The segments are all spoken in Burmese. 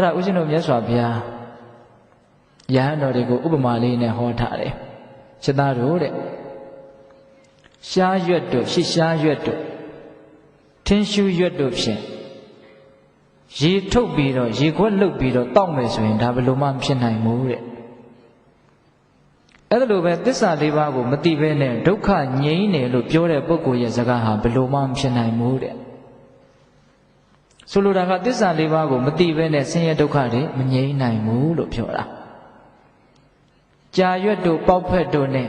အဲ့ဒါဦးဇင်းတို့မြတ်စွာဘုရားယဟန်တော်တွေကိုဥပမာလေးနဲ့ဟောထားတယ်စိတ်သားတို့တဲ့ရှားရွက်တို့ရှစ်ရှားရွက်တို့ထင်းရှူးရွက်တို့ဖြင့်ရေထုတ်ပြီးတော့ရေခွက်လှုပ်ပြီးတော့တောက်မယ်ဆိုရင်ဒါဘယ်လိုမှမဖြစ်နိုင်ဘူးတဲ့အဲ့ဒါလိုပဲသစ္စာလေးပါးကိုမသိဘဲနဲ့ဒုက္ခငြိမ်းတယ်လို့ပြောတဲ့ပုဂ္ဂိုလ်ရဲ့စကားဟာဘယ်လိုမှမဖြစ်နိုင်ဘူးတဲ့ ဆိုလိုတာကသစ္စာလေးပါးကိုမသိဘဲနဲ့ဆင်းရဲဒုက္ခတွေမငြိမ်းနိုင်ဘူးလို့ပြောတာကြာရွက်တို့ပေါက်ဖက်တို့နဲ့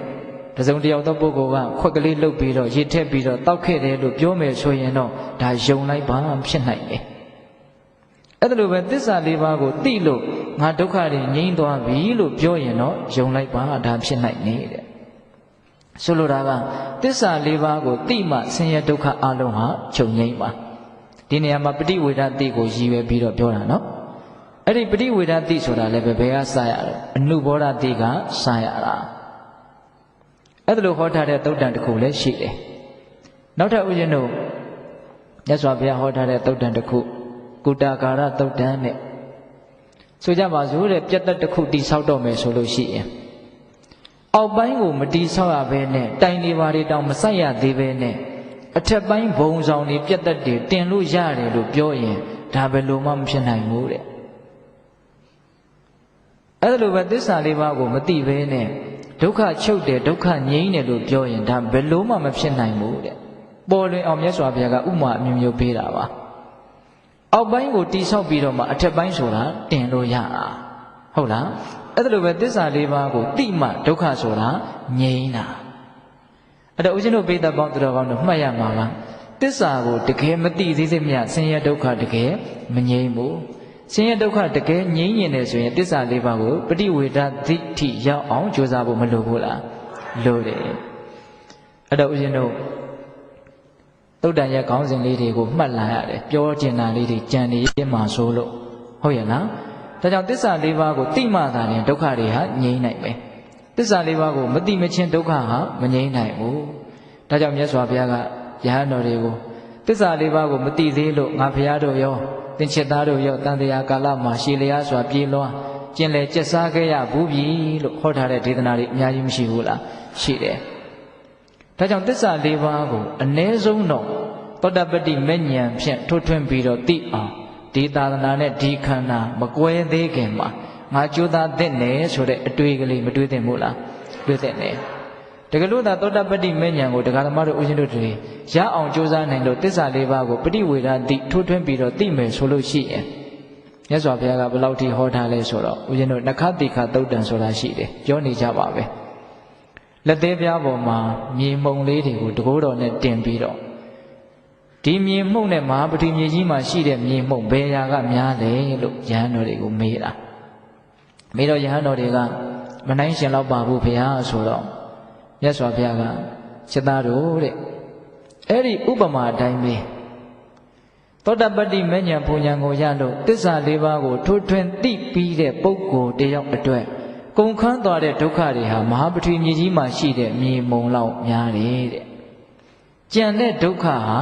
တစုံတယောက်သောပုဂ္ဂိုလ်ကခွက်ကလေးလှုပ်ပြီးတော့ရေထက်ပြီးတော့တောက်ခဲ့တယ်လို့ပြောမယ်ဆိုရင်တော့ဒါယုံလိုက်ပါဖြစ်နိုင်တယ်အဲ့ဒါလိုပဲသစ္စာလေးပါးကိုသိလို့ငါဒုက္ခတွေငြိမ်းသွားပြီလို့ပြောရင်တော့ယုံလိုက်ပါဒါဖြစ်နိုင်နေတဲ့ဆိုလိုတာကသစ္စာလေးပါးကိုသိမှဆင်းရဲဒုက္ခအလုံးဟာချုပ်ငြိမ်းပါ ဒီနေရာမှာပฏิဝေဒတိကိုရည်ရွယ်ပြီးတော့ပြောတာနော်အဲ့ဒီပฏิဝေဒတိဆိုတာလည်းပဲဘယ်ကစရလဲအနုဘောဓတိကစရတာအဲ့ဒါလိုဟောထားတဲ့သုတ်တန်တစ်ခုလည်းရှိတယ်နောက်ထပ်ဥရှင်တို့မြတ်စွာဘုရားဟောထားတဲ့သုတ်တန်တစ်ခုကုတာကာရသုတ်တန်နဲ့ဆိုကြပါစို့တဲ့ပြတ်သက်တစ်ခုတိဆောက်တော့မယ်ဆိုလို့ရှိရင်အောက်ပိုင်းကိုမတိဆောက်ရဘဲနဲ့တိုင်နေပါတွေတောင်မဆိုင်ရသေးဘဲနဲ့ အထက်ပိုင်းဘုံဆောင်တွေပြတ်သက်တွေတင်လို့ရတယ်လို့ပြောရင်ဒါဘယ်လိုမှမဖြစ်နိုင်ဘူးတဲ့အဲ့ဒါလိုပဲသစ္စာလေးပါးကိုမသိဘဲနဲ့ဒုက္ခချုပ်တယ်ဒုက္ခငြိမ်းတယ်လို့ပြောရင်ဒါဘယ်လိုမှမဖြစ်နိုင်ဘူးတဲ့ပေါ်လွင်အောင်မြတ်စွာဘုရားကဥမာအမျိုးမျိုးပေးတာပါအောက်ပိုင်းကိုတိဆောက်ပြီးတော့မှအထက်ပိုင်းဆိုတာတင်လို့ရတာဟုတ်လားအဲ့ဒါလိုပဲသစ္စာလေးပါးကိုတိမှဒုက္ခဆိုတာငြိမ်းတာ အဲ့တော့ဦးဇင်းတို့ပိဿပေါင်းသူတော်ကောင်းတို့မှတ်ရမှာကသစ္စာကိုတကယ်မသိသေးသေးမြဆင်းရဲဒုက္ခတကယ်မငြိမ်းဘူးဆင်းရဲဒုက္ခတကယ်ငြိမ်းရင်လည်းဆိုရင်သစ္စာလေးပါးကိုပฏิဝေဒသတိထိရောက်အောင်ကြိုးစားဖို့မလိုဘူးလားလိုတယ်အဲ့တော့ဦးဇင်းတို့သုတ်တန်ရဲ့ခေါင်းစဉ်လေးတွေကိုမှတ်လာရတယ်ပြောကျင်တာလေးတွေကြံနေရမှာဆိုလို့ဟုတ်ရဲ့လားဒါကြောင့်သစ္စာလေးပါးကိုသိမှသာရင်ဒုက္ခတွေဟာငြိမ်းနိုင်မယ်သ စ္စာလေးပါးကိုမသိမချင်းဒုက္ခဟာမငြိမ်းနိုင်ဘူးဒါကြောင့်မြတ်စွာဘုရားကယဟန်တော်တွေကိုသစ္စာလေးပါးကိုမသိသေးလို့ငါဘုရားတို့ရောသင်္ချစ်သားတို့ရောတန်တရားကာလမှာရှည်လျားစွာပြေးလွှားကျင်လေကျက်စားခဲ့ရဘူးပြီလို့ဟောထားတဲ့ဒေသနာတွေအများကြီးမရှိဘူးလားရှိတယ်ဒါကြောင့်သစ္စာလေးပါးကိုအ ਨੇ ဆုံးတော့သောတပတ္တိမဉ္ဇဉ်ဖြင့်ထွထွင်းပြီးတော့သိအောင်ဒီသာသနာနဲ့ဒီခန္ဓာမကွဲသေးခင်မှာ ငါကြိုးစားသင့်တယ်ဆိုတဲ့အတွေ့ကလေးမတွေ့သင့်ဘူးလားတွေ့သင့်တယ်တကယ်လို့သာသောတပတ္တိမဉ္ဇဉ်ကိုတရားဓမ္မတို့ဦးဇင်းတို့တွေရအောင်ကြိုးစားနိုင်လို့တစ္ဆာလေးပါးကိုပฏิဝေဒတိထိုးထွင်းပြီးတော့သိမယ်ဆိုလို့ရှိရင်မြတ်စွာဘုရားကဘယ်လောက်ထိဟောထားလဲဆိုတော့ဦးဇင်းတို့နခတိခသုတ်တံဆိုတာရှိတယ်ပြောနေကြပါပဲလက်သေးပြားပေါ်မှာမြေမှုံလေးတွေကိုတကိုးတော်နဲ့တင်ပြီးတော့ဒီမြေမှုံနဲ့မဟာပတိမြေကြီးမှာရှိတဲ့မြေမှုံဘယ်ရာကများလဲလို့ယဟန်တော်တွေကိုမေးတာ မေးတော့ယဟန်တော်တွေကမနိုင်ရှင်တော့ပါဘူးဘုရားဆိုတော့မြတ်စွာဘုရားကစိတ်သားတို့တဲ့အဲ့ဒီဥပမာအတိုင်းပဲသောတပတ္တိမဉ္ဇဉ်ပူညာကိုရလို့တစ္ဆာလေးပါးကိုထိုးထွင်းသိပြီးတဲ့ပုဂ္ဂိုလ်တယောက်အတွက်ကုန်ခန်းသွားတဲ့ဒုက္ခတွေဟာမဟာပတိမြေကြီးမှာရှိတဲ့မြေမုံလောက်များတယ်တဲ့ကြံတဲ့ဒုက္ခဟာ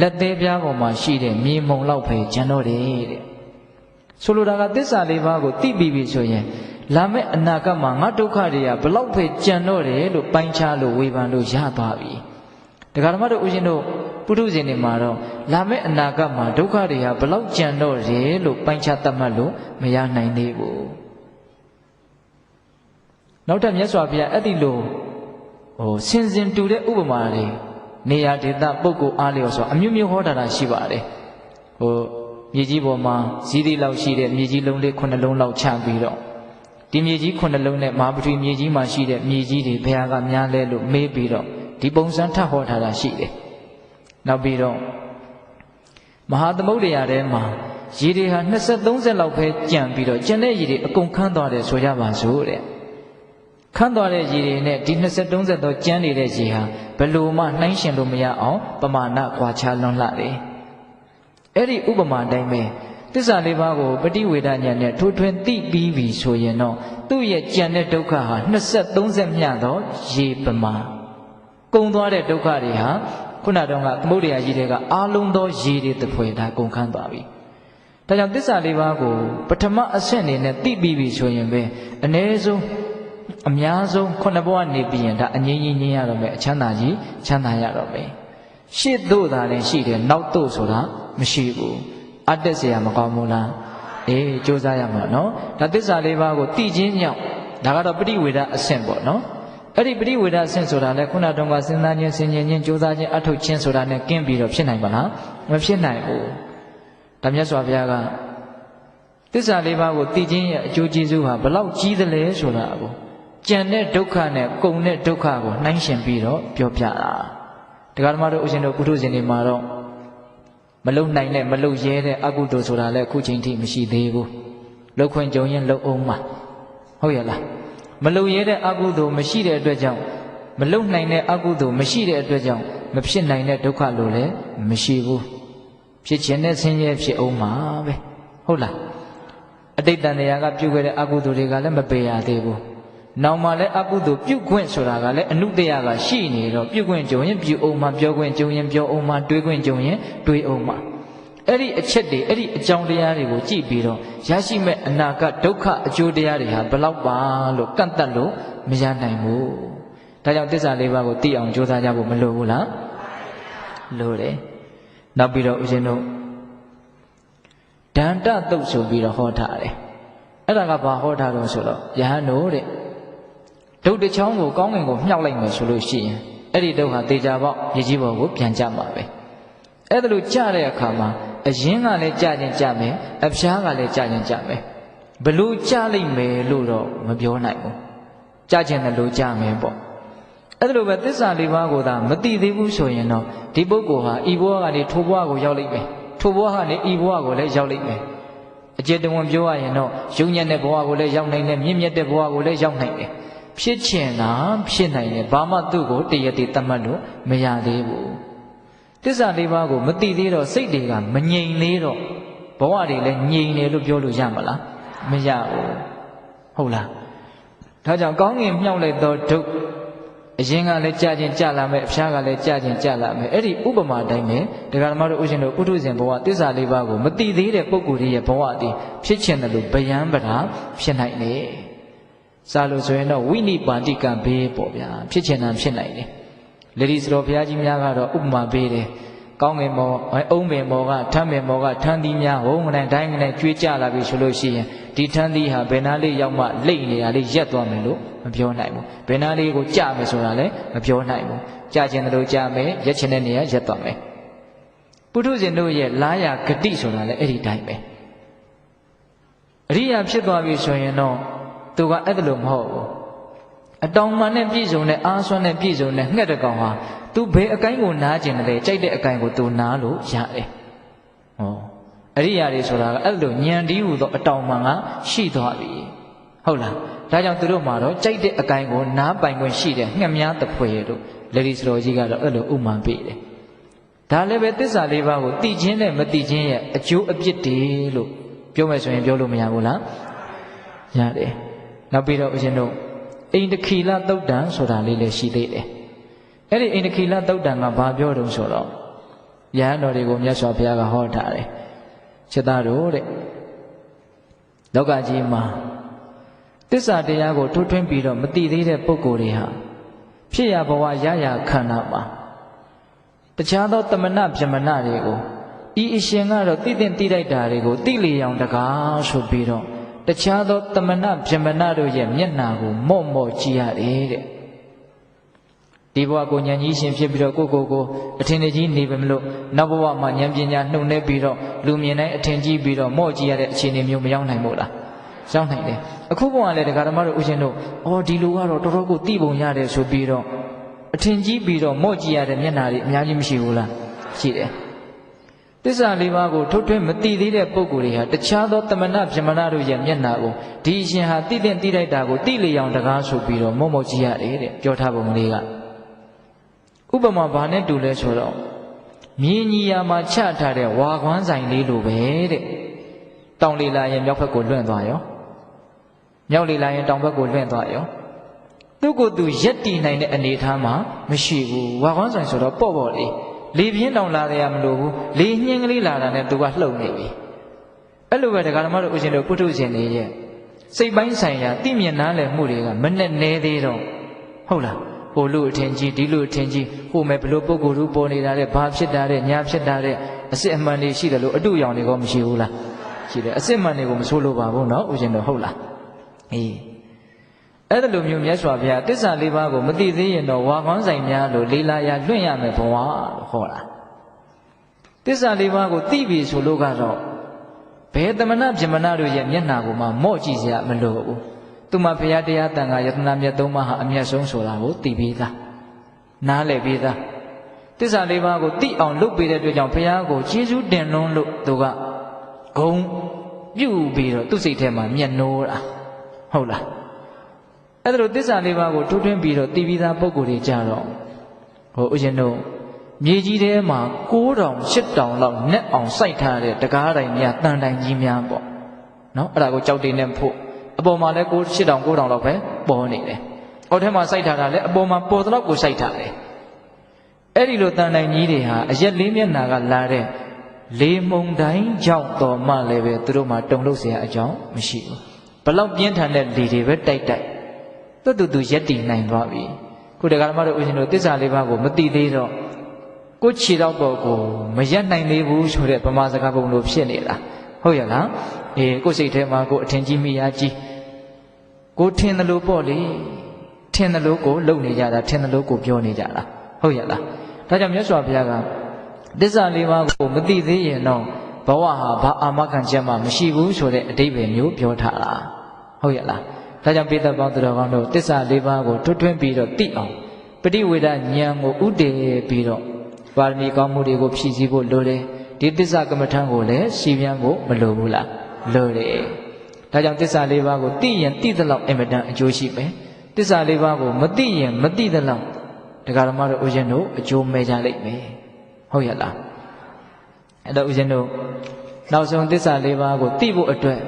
လက်သေးပြားပေါ်မှာရှိတဲ့မြေမုံလောက်ပဲကျန်တော့တယ်တဲ့ ဆိုလိုတာကသစ္စာလေးပါးကိုသိပြီးပြီဆိုရင်လာမယ့်အနာဂတ်မှာငါဒုက္ခတွေကဘလောက်ပဲကြံတော့တယ်လို့ပိုင်းခြားလို့ဝေဖန်လို့ရသွားပြီတရားဓမ္မတို့ဦးရှင်တို့ပုထုဇဉ်တွေမှာတော့လာမယ့်အနာဂတ်မှာဒုက္ခတွေဟာဘလောက်ကြံတော့တယ်လို့ပိုင်းခြားသတ်မှတ်လို့မရနိုင်သေးဘူးနောက်ထပ်မြတ်စွာဘုရားအဲ့ဒီလိုဟိုစင်စင်တူတဲ့ဥပမာတွေနေရာဒေသပုဂ္ဂိုလ်အားလျော်ဆိုအမျိုးမျိုးဟောတာတာရှိပါတယ်ဟို မြေကြီးပေါ်မှာဇီးသီးလောက်ရှိတဲ့မြေကြီးလုံးလေးခုနှလုံးလောက်ချပြီးတော့ဒီမြေကြီးခုနှလုံးနဲ့မဟာပထဝီမြေကြီးမှာရှိတဲ့မြေကြီးတွေဘယ်ဟာကများလဲလို့မေးပြီးတော့ဒီပုံစံထပ်ဟောထားတာရှိတယ်နောက်ပြီးတော့မဟာသမုဒ္ဒရာထဲမှာရေတွေဟာ20 30လောက်ပဲကြံပြီးတော့ကျန်တဲ့ရေတွေအကုန်ခန်းသွားတယ်ဆိုကြပါစို့တဲ့ခန်းသွားတဲ့ရေတွေနဲ့ဒီ20 30သောကျန်းနေတဲ့ရေဟာဘယ်လိုမှနှိုင်းရှင်လို့မရအောင်ပမာဏကွာခြားလွန်းလှတယ် အဲ့ဒီဥပမာတိုင်းပဲသစ္စာလေးပါးကိုပฏิဝေဒညာနဲ့ထိုးထွင်းသိပြီးပြီဆိုရင်တော့သူ့ရဲ့ကြံတဲ့ဒုက္ခဟာ20 30မျှသောရေပမာကုံသွားတဲ့ဒုက္ခတွေဟာခုနတုန်းကသမုဒ္ဒရာကြီးတွေကအာလုံးသောရေတွေတဖွယ်ဒါကုန်ခန်းသွားပြီဒါကြောင့်သစ္စာလေးပါးကိုပထမအဆင့်အနေနဲ့သိပြီးပြီဆိုရင်ပဲအ ਨੇ ဆုံးအများဆုံးခုနှစ်ဘဝနေပြီးရင်ဒါအငြိမ်းကြီးငြိမ်းရတော့မယ်အချမ်းသာကြီးချမ်းသာရတော့မယ် ရှေ့သို့သာလည်းရှိတယ်နောက်သို့ဆိုတာမရှိဘူးအတက်เสียမကောင်းဘူးလားအေးစူးစမ်းရမှာနော်ဒါသစ္စာလေးပါးကိုသိချင်းကြောင့်ဒါကတော့ပဋိဝေဒအဆင့်ပေါ့နော်အဲ့ဒီပရိဝေဒအဆင့်ဆိုတာလဲခုနတုန်းကစဉ်းစားခြင်းဆင်ခြင်ခြင်းကြိုးစားခြင်းအထုတ်ခြင်းဆိုတာနဲ့ကင်းပြီးတော့ဖြစ်နိုင်ပါလားမဖြစ်နိုင်ဘူးဒါမြတ်စွာဘုရားကသစ္စာလေးပါးကိုသိခြင်းရဲ့အကျိုးကျေးဇူးဟာဘလောက်ကြီးသလဲဆိုတာကိုကြံတဲ့ဒုက္ခနဲ့ကုံတဲ့ဒုက္ခကိုနှိုင်းယှဉ်ပြီးတော့ပြောပြတာ တရားဓမ္မတို့ဥရှင်တို့ပုထုဇဉ်တွေမှာတော့မလုံနိုင်တဲ့မလုံရဲတဲ့အကုသိုလ်ဆိုတာလည်းအခုချိန်ထိမရှိသေးဘူးလှုပ်ခွင့်ကြုံရင်လှုပ်အောင်မှာဟုတ်ရဲ့လားမလုံရဲတဲ့အကုသိုလ်မရှိတဲ့အတွက်ကြောင့်မလုံနိုင်တဲ့အကုသိုလ်မရှိတဲ့အတွက်ကြောင့်မဖြစ်နိုင်တဲ့ဒုက္ခလို့လည်းမရှိဘူးဖြစ်ခြင်းနဲ့ဆင်းရဲဖြစ်အောင်မှာပဲဟုတ်လားအတိတ်တန်တရားကပြုခဲ့တဲ့အကုသိုလ်တွေကလည်းမပေရသေးဘူး နောက်မှလည်းအကုသိုလ်ပြုခွင့်ဆိုတာကလည်းအနုတ္တရကရှိနေတော့ပြုခွင့်ကြုံရင်ပြုအောင်မှပြောခွင့်ကြုံရင်ပြောအောင်မှတွေးခွင့်ကြုံရင်တွေးအောင်မှအဲ့ဒီအချက်တွေအဲ့ဒီအကြောင်းတရားတွေကိုကြည့်ပြီးတော့ရရှိမဲ့အနာဂတ်ဒုက္ခအကျိုးတရားတွေဟာဘယ်လောက်ပါလို့ကန့်တတ်လို့မရနိုင်ဘူးဒါကြောင့်တစ္ဆာလေးပါးကိုသိအောင်ကြိုးစားကြဖို့မလိုဘူးလားလိုတယ်နောက်ပြီးတော့ဦးဇင်းတို့ဒန္တတုတ်ဆိုပြီးတော့ဟောထားတယ်အဲ့ဒါကဘာဟောထားတော့ဆိုတော့ယဟန်တို့တဲ့ ဒုတ်တစ်ချောင်းကိုကောင်းကင်ကိုမြှောက်လိုက်မယ်ဆိုလို့ရှိရင်အဲ့ဒီဒုတ်ဟာတေချာပေါက်မြေကြီးပေါ်ကိုပြန်ကျမှာပဲအဲ့ဒါလို့ကျတဲ့အခါမှာအရင်ကလည်းကြခြင်းကြမယ်အဖျားကလည်းကြခြင်းကြမယ်ဘလို့ကြလိုက်မယ်လို့တော့မပြောနိုင်ဘူးကြခြင်းလည်းလို့ကြမယ်ပေါ့အဲ့ဒါလိုပဲသစ္စာလေးပါးကိုသာမသိသေးဘူးဆိုရင်တော့ဒီပုဂ္ဂိုလ်ဟာဤဘဝကနေထိုဘဝကိုရောက်လိမ့်မယ်ထိုဘဝကနေဤဘဝကိုလည်းရောက်လိမ့်မယ်အကျေတဝန်ပြောရရင်တော့ယုံညံ့တဲ့ဘဝကိုလည်းရောက်နိုင်တယ်မြင့်မြတ်တဲ့ဘဝကိုလည်းရောက်နိုင်တယ် ဖြစ်ချင်တာဖြစ်နိုင်တယ်ဘာမှသူ့ကိုတရတည်တတ်မှတ်လို့မရသေးဘူးသစ္စာလေးပါးကိုမသိသေးတော့စိတ်တွေကမငြိမ်သေးတော့ဘဝတွေလည်းငြိမ်တယ်လို့ပြောလို့ရမလားမရဘူးဟုတ်လားဒါကြောင့်ကောင်းငင်မြောက်လိုက်သောဒုက္အရင်ကလည်းကြာခြင်းကြာလာမယ်အဖျားကလည်းကြာခြင်းကြာလာမယ်အဲ့ဒီဥပမာတိုင်းပဲဒကာဓမ္မတို့ဥရှင်တို့ဥထုဇဉ်ဘဝသစ္စာလေးပါးကိုမသိသေးတဲ့ပုဂ္ဂိုလ်ရဲ့ဘဝတည်ဖြစ်ချင်တယ်လို့ဗျံပဓာဖြစ်နိုင်တယ် စာလို့ဆိုရင်တော့ဝိနိပါတိကံဘေးပေါ့ဗျာဖြစ်ချင်တာဖြစ်နိုင်တယ်လေဒီစတော်ဘုရားကြီးများကတော့ဥပမာပေးတယ်ကောင်းငင်မောအုံးပင်မောကထမ်းပင်မောကထမ်းသီးများဝုံးတိုင်းတိုင်းတိုင်းကျွေးကြလာပြီဆိုလို့ရှိရင်ဒီထမ်းသီးဟာဘယ်နာလေးရောက်မှလိတ်နေတာလေးရက်သွားမယ်လို့မပြောနိုင်ဘူးဘယ်နာလေးကိုကြမယ်ဆိုတာလည်းမပြောနိုင်ဘူးကြခြင်းတို့ကြမယ်ရက်ချင်တဲ့နေရာရက်သွားမယ်ပုထုဇဉ်တို့ရဲ့လာရဂတိဆိုတာလည်းအဲ့ဒီတိုင်းပဲအရိယာဖြစ်သွားပြီဆိုရင်တော့ သူကအဲ့ဒါလို့မဟုတ်ဘူးအတောင်မှန်နဲ့ပြည့်စုံတဲ့အားစွမ်းနဲ့ပြည့်စုံတဲ့ငှက်တကောင်ဟာသူဘယ်အကိုင်းကိုနားကျင်တယ်ကြိုက်တဲ့အကိုင်းကိုသူနားလို့ရတယ်ဟောအရိယာတွေဆိုတာကအဲ့လိုညံတီးဟူသောအတောင်မှန်ကရှိသွားပြီဟုတ်လားဒါကြောင့်သူတို့မှာတော့ကြိုက်တဲ့အကိုင်းကိုနားပိုင်ခွင့်ရှိတဲ့ငှက်များတဖွေတို့လေဒီစတော်ကြီးကတော့အဲ့လိုဥမာပေးတယ်ဒါလည်းပဲသစ္စာလေးပါးကိုသိခြင်းနဲ့မသိခြင်းရဲ့အကျိုးအပြစ်တွေလို့ပြောမယ်ဆိုရင်ပြောလို့မရဘူးလားရတယ် နောက်ပြီးတော့ဦးဇင်းတို့အိန္ဒခီလသုတ်တံဆိုတာလေးလည်းရှိသေးတယ်အဲ့ဒီအိန္ဒခီလသုတ်တံကဘာပြောတုံးဆိုတော့ယဟန်တော်တွေကိုမြတ်စွာဘုရားကဟောထားတယ်ချက်သားတို့တဲ့လောကကြီးမှာတစ္ဆာတရားကိုထွထွင်းပြီးတော့မသိသေးတဲ့ပုဂ္ဂိုလ်တွေဟာဖြစ်ရဘဝရရခန္ဓာမှာတခြားသောတမနာပြမနာတွေကိုဤအရှင်ကတော့သိတဲ့သိလိုက်တာတွေကိုသိလေအောင်တကားဆိုပြီးတော့ တခြားသောတမနာပြမနာတို့ရဲ့မျက်နာကိုမော့မော့ကြည့်ရတယ်တဲ့ဒီဘဝကိုဉာဏ်ကြီးရှင်ဖြစ်ပြီးတော့ကိုကိုကိုအထင်ကြီးနေပဲမလို့နောက်ဘဝမှာဉာဏ်ပညာနှုတ်နေပြီးတော့လူမြင်တိုင်းအထင်ကြီးပြီးတော့မော့ကြည့်ရတဲ့အခြေအနေမျိုးမရောက်နိုင်မို့လားရောက်နိုင်တယ်အခုဘဝလည်းဒကာဓမ္မတို့ဥရှင်တို့အော်ဒီလူကတော့တော်တော်ကိုသိပုံရတယ်ဆိုပြီးတော့အထင်ကြီးပြီးတော့မော့ကြည့်ရတဲ့မျက်နာတွေအများကြီးမရှိဘူးလားရှိတယ် သစ္စာလေးပါးကိုထုတ်ထွင်းမသိသေးတဲ့ပုဂ္ဂိုလ်တွေဟာတခြားသောတမနာပြမနာတို့ရဲ့မျက်နာကိုဒီအရှင်ဟာသိတဲ့သိလိုက်တာကိုသိလေအောင်တကားဆိုပြီးတော့မော့မော့ကြည့်ရတယ်တဲ့ပြောထားပုံလေးကဥပမာဘာနဲ့တူလဲဆိုတော့မြင်းကြီးယာမှာချထားတဲ့ဝါခွမ်းဆိုင်လေးလိုပဲတဲ့တောင်လေလာရင်မြောက်ဘက်ကိုလွင့်သွားရောမြောက်လေလာရင်တောင်ဘက်ကိုလွင့်သွားရောသူ့ကိုယ်သူရက်တည်နိုင်တဲ့အနေအထားမှာမရှိဘူးဝါခွမ်းဆိုင်ဆိုတော့ပေါ့ပေါ့လေး လေပြင်းတောင်လာတယ်ရမလို့ဘူးလေညှင်းကလေးလာတာနဲ့သူကလှုပ်နေပြီ အဲ့လိုပဲဒကာဓမ္မတို့ဦးဇင်းတို့ပုထုဇဉ်တွေရဲ့စိတ်ပိုင်းဆိုင်ရာသိမြင်နားလည်မှုတွေကမနဲ့နဲသေးတော့ဟုတ်လားဟိုလူအထင်ကြီးဒီလူအထင်ကြီးဟိုမဲ့ဘလို့ပုဂ္ဂိုလ်လူပေါ်နေတာတဲ့ဘာဖြစ်တာတဲ့ညာဖြစ်တာတဲ့အစစ်အမှန်တွေရှိတယ်လို့အတုရောင်တွေကမရှိဘူးလားရှိတယ်အစစ်အမှန်တွေကိုမဆိုးလို့ပါဘူးเนาะဦးဇင်းတို့ဟုတ်လားအေး အဲ့ဒါလိုမျိုးမြတ်စွာဘုရားတစ္ဆာလေးပါးကိုမသိသေးရင်တော့ဝါကောင်းဆိုင်များလို့လေးလာရလွင့်ရမယ်ဘဝလို့ဟောတာတစ္ဆာလေးပါးကိုသိပြီဆိုလို့ကတော့ဘယ်တမနာပြမနာတို့ရဲ့မျက်နှာကိုမှမော့ကြည့်စရာမလိုဘူးသူမဘုရားတရားတန်ခါယတနာမြတ်သုံးပါးဟာအမျက်ဆုံးဆိုတာကိုသိပြီးသားနားလည်ပြီးသားတစ္ဆာလေးပါးကိုသိအောင်လုပ်ပေးတဲ့အတွက်ကြောင့်ဘုရားကိုကျေးဇူးတင်လွန်းလို့သူကဂုံပြုတ်ပြီးတော့သူ့စိတ်ထဲမှာမျက်နှိုးတာဟုတ်လား အဲ့ဒါလိုတစ္ဆာလေးပါးကိုထိုးထွင်းပြီးတော့သိပြီးသားပုံကိုယ်တွေကြတော့ဟိုဥရှင်တို့မြေကြီးထဲမှာ6000 8000လောက်နဲ့အောင်စိုက်ထားတဲ့တကားတိုင်များတန်တိုင်ကြီးများပေါ့နော်အဲ့ဒါကိုကြောက်တင်နဲ့ဖို့အပေါ်မှာလည်း6 8000 9000လောက်ပဲပေါ်နေတယ်အောက်ထဲမှာစိုက်ထားတာလည်းအပေါ်မှာပေါ်တော့ကိုစိုက်ထားတယ်အဲ့ဒီလိုတန်တိုင်ကြီးတွေဟာအရက်လေးမျက်နာကလာတဲ့လေမုန်တိုင်းကြောင့်တော်မှလည်းပဲသူတို့မှတုံလို့เสียအကြောင်းမရှိဘူးဘလောက်ပြင်းထန်တဲ့လေတွေပဲတိုက်တိုက် တွတ်တူတူရက်တည်နိုင်သွားပြီခုတက္ကရာမတို့ဦးရှင်တို့တစ္ဆာလေးပါးကိုမတိသေးတော့ကိုခြေတော့ပေါ်ကိုမရက်နိုင်သေးဘူးဆိုတဲ့ဗမာစကားပုံလိုဖြစ်နေတာဟုတ်ရလားအေးကိုစိတ်ထဲမှာကိုအထင်ကြီးမိရကြီးကိုထင်တယ်လို့ပေါ့လေထင်တယ်လို့ကိုလုံနေကြတာထင်တယ်လို့ကိုပြောနေကြတာဟုတ်ရလားဒါကြောင့်မြတ်စွာဘုရားကတစ္ဆာလေးပါးကိုမသိသေးရင်တော့ဘဝဟာဘာအာမခံချက်မှမရှိဘူးဆိုတဲ့အတိပ္ပယ်မျိုးပြောထားတာဟုတ်ရလား ဒါကြောင့်ပိဿပေါင်းသူတော်ကောင်းတို့တစ္ဆာလေးပါးကိုထွတ်ထွင်းပြီးတော့သိအောင်ပฏิဝေဒဉာဏ်ကိုဥတည်ပြီးတော့ပါရမီကောင်းမှုတွေကိုဖြည့်ဆည်းဖို့လိုတယ်ဒီတစ္ဆာကမ္မထံကိုလည်းရှင်းပြဖို့မလိုဘူးလားလိုတယ်ဒါကြောင့်တစ္ဆာလေးပါးကိုသိရင်သိသလောက်အင်မတန်အကျိုးရှိမယ်တစ္ဆာလေးပါးကိုမသိရင်မသိသလောက်တရားဓမ္မတို့ဦးဇင်းတို့အကျိုးမဲ့ကြလိမ့်မယ်ဟုတ်ရလားအဲ့တော့ဦးဇင်းတို့နောက်ဆုံးတစ္ဆာလေးပါးကိုသိဖို့အတွက်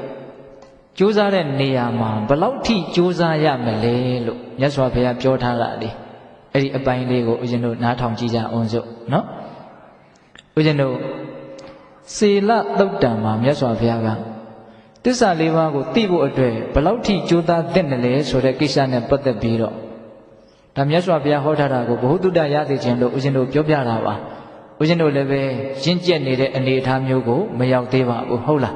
ကြိုးစားတဲ့နေရာမှာဘလောက်ထိကြိုးစားရမလဲလို့မြတ်စွာဘုရားပြောထားတာလေအဲ့ဒီအပိုင်းလေးကိုဦးဇင်းတို့နားထောင်ကြည့်ကြအောင်စို့နော်ဦးဇင်းတို့စေလသုတ်တံမှာမြတ်စွာဘုရားကတစ္ဆာလေးပါးကိုသိဖို့အတွက်ဘလောက်ထိကြိုးစားသင့်တယ်လဲဆိုတဲ့ကိစ္စနဲ့ပတ်သက်ပြီးတော့ဒါမြတ်စွာဘုရားဟောထားတာကိုဘ ഹു တုတ္တရသိခြင်းလို့ဦးဇင်းတို့ပြောပြတာပါဦးဇင်းတို့လည်းပဲရင့်ကျက်နေတဲ့အနေအထားမျိုးကိုမရောက်သေးပါဘူးဟုတ်လား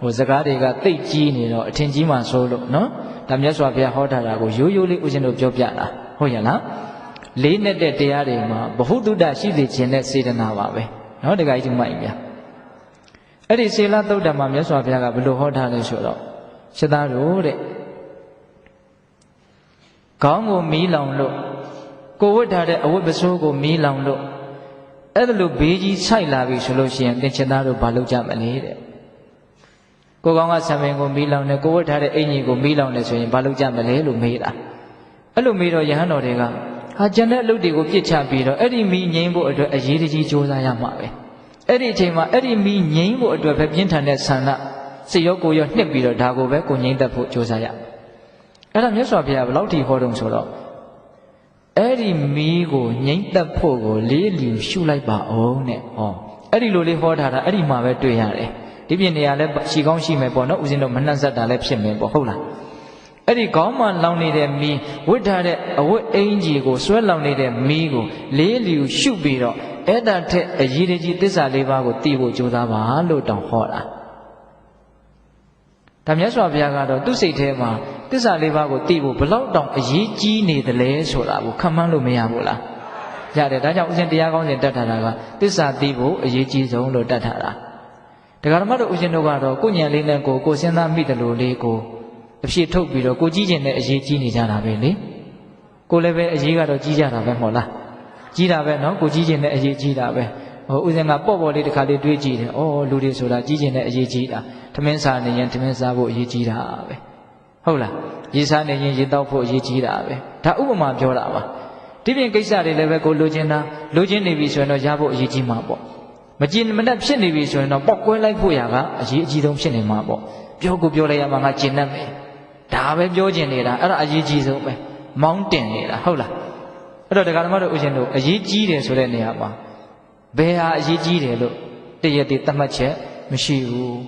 ဟိုစကားတွေကတိတ်ကြီးနေတော့အထင်ကြီးမှဆိုလို့နော်ဒါမြတ်စွာဘုရားဟောထားတာကိုရိုးရိုးလေးဦးဇင်းတို့ပြောပြတာဟုတ်ရလားလေးနဲ့တဲ့တရားတွေမှာဘ ഹു တုတ္တရှိစေခြင်းနဲ့စေတနာပါပဲနော်တခါကြီးမှိုက်ပြအဲ့ဒီစေလသုတ်တံမှာမြတ်စွာဘုရားကဘယ်လိုဟောထားလဲဆိုတော့ရှင်းသားတို့တဲ့ခေါင်းကိုမီးလောင်လို့ကိုဝတ်ထားတဲ့အဝတ်ပစိုးကိုမီးလောင်လို့အဲ့ဒါလိုဘေးကြီးဆိုင်လာပြီဆိုလို့ရှိရင်သင်္ချင်သားတို့ဘာလုပ်ကြမလဲတဲ့ ကိုကောင်ကဆံပင်ကိုမီးလောင်တယ်ကိုဝတ်ထားတဲ့အင်ကြီးကိုမီးလောင်တယ်ဆိုရင်ဘာလုပ်ကြမလဲလို့မေးတာအဲ့လိုမေးတော့ယဟန်တော်တွေကဟာဂျန်တဲ့အလုပ်တွေကိုပြစ်ချပြီးတော့အဲ့ဒီမီးငြိမ်းဖို့အတွက်အရေးတကြီးစူးစမ်းရမှာပဲအဲ့ဒီအချိန်မှာအဲ့ဒီမီးငြိမ်းဖို့အတွက်ပဲပြင်းထန်တဲ့ဆန္ဒစိတ်ရောကိုယ်ရောနှစ်ပြီးတော့ဒါကိုပဲကိုငြိမ်းတတ်ဖို့စူးစမ်းရအဲ့ဒါမြတ်စွာဘုရားဘယ်လောက်ထိဟောတုံဆိုတော့အဲ့ဒီမီးကိုငြိမ်းတတ်ဖို့ကိုလေးလီရှုလိုက်ပါအောင်တဲ့ဟောအဲ့ဒီလိုလေးဟောထားတာအဲ့ဒီမှာပဲတွေ့ရတယ် ဒီပြင်နေရာလဲရှိကောင်းရှိမယ်ပေါ့နော်ဦးဇင်းတို့မနှံ့ဆက်တာလည်းဖြစ်မယ်ပေါ့ဟုတ်လားအဲ့ဒီခေါင်းမှာလောင်နေတဲ့မီးဝတ်ထားတဲ့အဝတ်အင်ကြီးကိုဆွဲလောင်နေတဲ့မီးကိုလေးလီရှုပြီးတော့အဲ့ဒါထက်အရေးကြီးသစ္စာလေးပါးကိုသိဖို့ကြိုးစားပါလို့တောင်းဟောတာဒါမြတ်စွာဘုရားကတော့သူ့စိတ်ထဲမှာသစ္စာလေးပါးကိုသိဖို့ဘလောက်တောင်အရေးကြီးနေသလဲဆိုတာကိုခံမှန်းလို့မရဘူးလားရတယ်ဒါကြောင့်ဥစဉ်တရားကောင်းစဉ်တတ်ထားတာကသစ္စာသိဖို့အရေးကြီးဆုံးလို့တတ်ထားတာ ဒကာဓမ္မတို့ဥစဉ်တို့ကတော့ကိုညံလေးနဲ့ကိုကိုစဉ်းစားမိတယ်လို့လေးကိုအဖြစ်ထုတ်ပြီးတော့ကိုကြီးကျင်တဲ့အရေးကြီးနေကြတာပဲလေကိုလည်းပဲအရေးကတော့ကြီးကြတာပဲမဟုတ်လားကြီးတာပဲနော်ကိုကြီးကျင်တဲ့အရေးကြီးတာပဲဟိုဥစဉ်ကပေါ့ပေါ့လေးတစ်ခါလေးတွေးကြည့်တယ်ဩလူတွေဆိုတာကြီးကျင်တဲ့အရေးကြီးတာထမင်းစားနေရင်ထမင်းစားဖို့အရေးကြီးတာပဲဟုတ်လားရေစားနေရင်ရေတောက်ဖို့အရေးကြီးတာပဲဒါဥပမာပြောတာပါဒီပြင်ကိစ္စတွေလည်းပဲကိုလိုချင်တာလိုချင်နေပြီဆိုရင်တော့ရဖို့အရေးကြီးမှာပေါ့ မကြည်မနဲ့ဖြစ်နေပြီဆိုရင်တော့ပောက်ကွဲလိုက်ဖို့ရကအရေးအကြီးဆုံးဖြစ်နေမှာပေါ့ပြောကိုပြောလိုက်ရမှာငါကျင်တတ်မယ်ဒါပဲပြောကျင်နေတာအဲ့ဒါအရေးကြီးဆုံးပဲမောင်းတင်နေတာဟုတ်လားအဲ့တော့ဒကာဓမ္မတို့ဦးရှင်တို့အရေးကြီးတယ်ဆိုတဲ့နေရာမှာဘယ်ဟာအရေးကြီးတယ်လို့တည့်ရတည်သတ်မှတ်ချက်မရှိဘူး